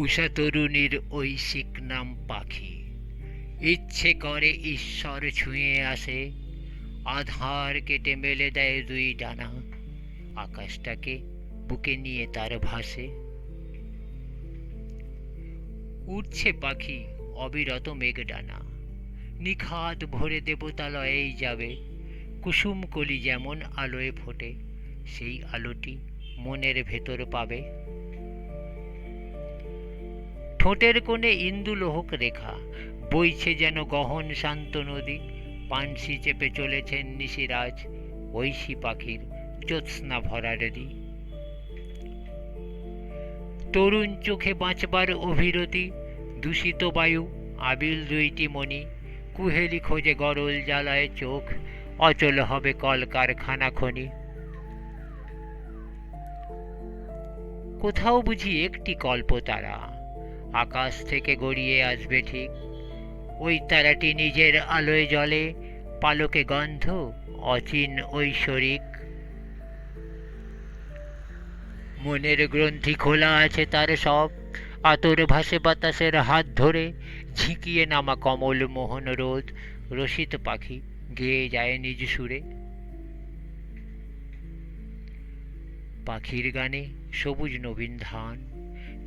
উষা তরুণীর ঐশিক নাম পাখি। ইচ্ছে করে ঈশ্বর ছুঁয়ে আসে, আধার কেটে মেলে দেয় দুই ডানা। আকাশটাকে বুকে নিয়ে তার ভাসে। উঠছে পাখি অবিরত মেঘ ডানা নিখাত ভরে দেবতালয়েই যাবে, কুসুম কলি যেমন আলোয় ফোটে, সেই আলোটি মনের ভেতর পাবে। ঠোঁটের কোণে ইন্দু লোহক রেখা। বইছে যেন গহন শান্ত নদী। পানসি চেপে চলেছেন নিশিরাজ, ঐশী পাখির জ্যোৎস্না ভরা নদী তরুণ চোখে বাঁচবার অভিরতি, দূষিত বায়ু, আবিল দুইটি মণি। কুহেলি খোঁজে গরল জ্বালায় চোখ, অচল হবে কলকারখানা খনি। কোথাও বুঝি একটি কল্প তারা। আকাশ থেকে গড়িয়ে আসবে ঠিক। ওই তারাটি নিজের আলোয় জলে পালকে গন্ধ, অচিন ঐশ্বরিক। মনের গ্রন্থি খোলা আছে তার সব। আতর ভাসে বাতাসের হাত ধরে ঝিঁকিয়ে নামা কমল মোহন রোদ। রসিত পাখি গেয়ে যায় নিজ সুরে। পাখির গানে সবুজ নবীন ধান।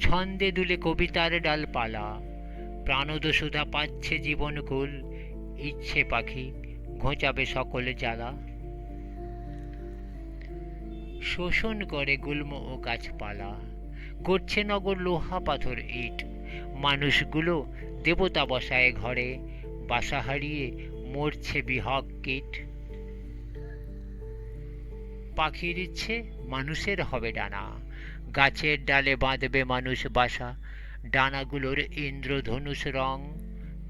ছন্দে দুলে কবিতার ডালপালা। প্রাণদ সুধা পাচ্ছে জীবন কুল, ইচ্ছে পাখি ঘোচাবে সকল জ্বালা। শোষণ করে গুল্ম ও গাছপালা করছে নগর লোহা পাথর ইট। মানুষগুলো দেবতা বসায় ঘরে, বাসা হারিয়ে মরছে বিহক কীট। পাখির ইচ্ছে মানুষের হবে ডানা গাছের ডালে বাঁধবে মানুষ বাসা, ডানাগুলোর ইন্দ্রধনুষ রং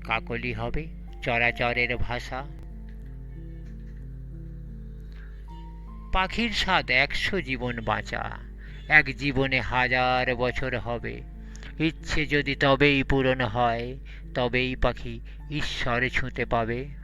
কাকলি হবে চরাচরের ভাষা। পাখির স্বাদ একশো জীবন বাঁচা, এক জীবনে হাজার বছর হবে। ইচ্ছে যদি তবেই পূরণ হয়, তবেই পাখি ঈশ্বর ছুঁতে পাবে।